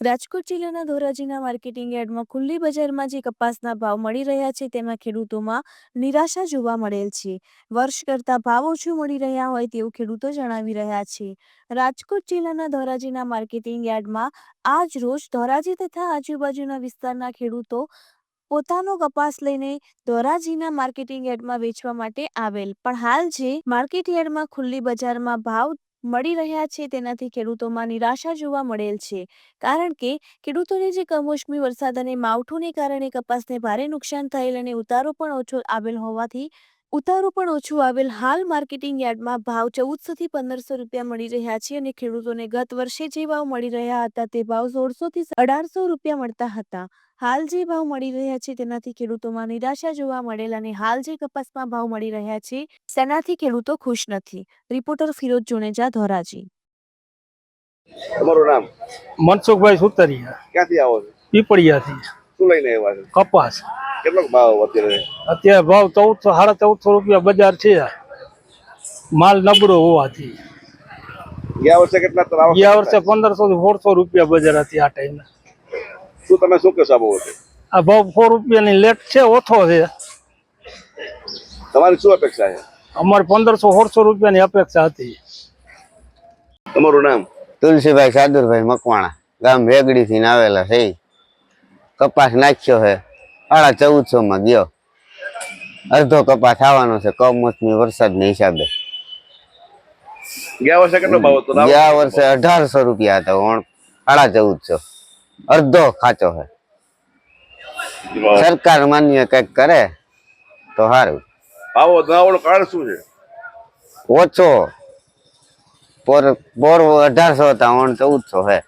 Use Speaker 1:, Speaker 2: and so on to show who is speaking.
Speaker 1: રાજકોટ જિલ્લાના ધોરાજીના માર્કેટિંગ યાર્ડમાં ખુલ્લી બજારમાં જે કપાસના ભાવ મળી રહ્યા છે, તેમાં ખેડૂતોમાં નિરાશા જોવા મળેલ છે. વર્ષ કરતાં ભાવ ઓછું મળી રહ્યા હોય તેવું ખેડૂતો જણાવી રહ્યા છે. રાજકોટ જિલ્લાના ધોરાજીના માર્કેટિંગ યાર્ડમાં આજ રોજ ધોરાજી તથા આજુબાજુના વિસ્તારના ખેડૂતો પોતાનો કપાસ લઈને ધોરાજીના માર્કેટિંગ યાર્ડમાં વેચવા માટે આવેલ. પણ હાલ જે માર્કેટ યાર્ડમાં ખુલ્લી બજારમાં ભાવ મળી રહ્યા છે, તેનાથી ખેડૂતોમાં નિરાશા જોવા મળેલ છે. કારણ કે, ખેડૂતોને જે કમોસમી વરસાદ અને માવઠુંને કારણે કપાસને ભારે નુકસાન થયેલ અને ઉતારો પણ ઓછો આવેલ હોવાથી ઉતારો પણ ઓછું આવેલ હાલ માર્કેટિંગ યાર્ડમાં ભાવ ચૌદસો થી પંદરસો રૂપિયા મળી રહ્યા છે અને ખેડૂતોને ગત વર્ષે જે ભાવ મળી રહ્યા હતા તે ભાવ સોળસો થી અઢારસો રૂપિયા મળતા હતા. હાલ જે ભાવ મળી રહ્યા છે તેનાથી ખેડૂતોમાં નિરાશા જોવા મળેલ અને હાલ જે કપાસમાં ભાવ મળી રહ્યા છે તેનાથી ખેડૂતો ખુશ નથી. રિપોર્ટર ફિરોજ જુનેજા ધોરાજી.
Speaker 2: તમારું નામ?
Speaker 3: મનસુખભાઈ સુતરિયા.
Speaker 2: ક્યાંથી આવો છો?
Speaker 3: પીપળિયાથી.
Speaker 2: શું લઈને આવ્યા છે?
Speaker 3: કપાસ.
Speaker 2: કેટલો ભાવ અત્યારે?
Speaker 3: અત્યારે ભાવ ચૌદસો સાડા ચૌદસો રૂપિયા બજાર છે. માલ નબળો હોવાથી.
Speaker 2: ગયા વર્ષે કેટલા?
Speaker 3: ગયા વર્ષે પંદરસો થી સોળસો રૂપિયા બજાર હતી આ ટાઈમે
Speaker 2: શું તમે શું કહેશો આ
Speaker 3: આ ભાવ સો રૂપિયાની લેટ છે ઓછો છે.
Speaker 2: તમારી શું અપેક્ષા છે?
Speaker 3: અમારે પંદરસો સોળસો રૂપિયાની અપેક્ષા હતી.
Speaker 2: તમારું નામ?
Speaker 4: તુલસીભાઈ સાદુરભાઈ મકવાણા. ગામ વેગડી થી આવેલા છે. કપાસ નાખ્યો છે સાડા ચૌદસો માં ગયો. અડધો કપાસ આવવાનો છે કમોસમી વરસાદના હિસાબે.
Speaker 2: ગયા વર્ષે કેટલો ભાવ હતો? ને આ
Speaker 4: ગયા વર્ષે અઢારસો રૂપિયા હતા ઓણ સાડા ચૌદસો. અડધો ખાચો છે સરકાર માન્ય કંઈક કરે તો સારું
Speaker 2: ભાવ વધવાનું કારણ શું છે?
Speaker 4: ઓછો. પોર પોર અઢારસો હતા ઓણ ચૌદસો છે